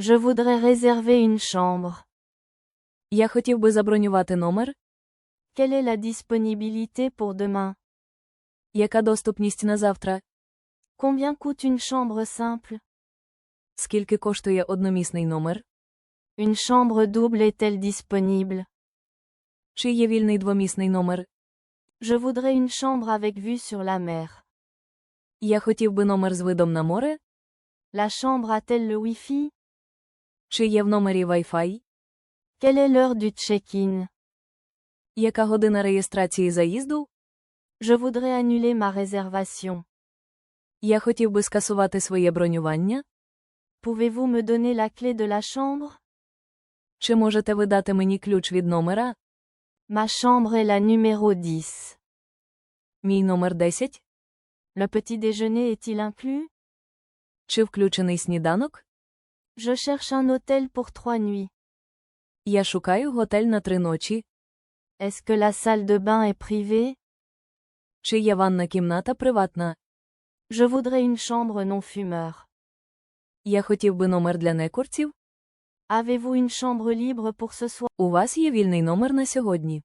Je voudrais réserver une chambre. Я хотів би забронювати номер. Quelle est la disponibilité pour demain Яка доступність на завтра? Combien coûte une chambre simple Скільки коштує одномісний номер? Une chambre double est-elle disponible Чи є вільний двомісний номер? Je voudrais une chambre avec vue sur la mer. Я хотів би номер з видом на море. La chambre a-t-elle le Wi-Fi Чи є в номері Wi-Fi? Quelle est l'heure du check-in Яка година реєстрації заїзду? Je voudrais annuler ma réservation. Я хотів би скасувати своє бронювання. Pouvez-vous me donner la clé de la chambre Чи можете ви дати мені ключ від номера? Ma chambre est la numéro 10. Мій номер 10? Le petit déjeuner est-il inclus Чи включений сніданок? Je cherche un hôtel pour trois nuits. Я шукаю готель на три ночі. Est-ce que la salle de bain est privée Чи є ванна кімната приватна? Je voudrais une chambre non fumeur. Я хотів би номер для некурців. Avez-vous une chambre libre pour ce soir У вас є вільний номер на сьогодні.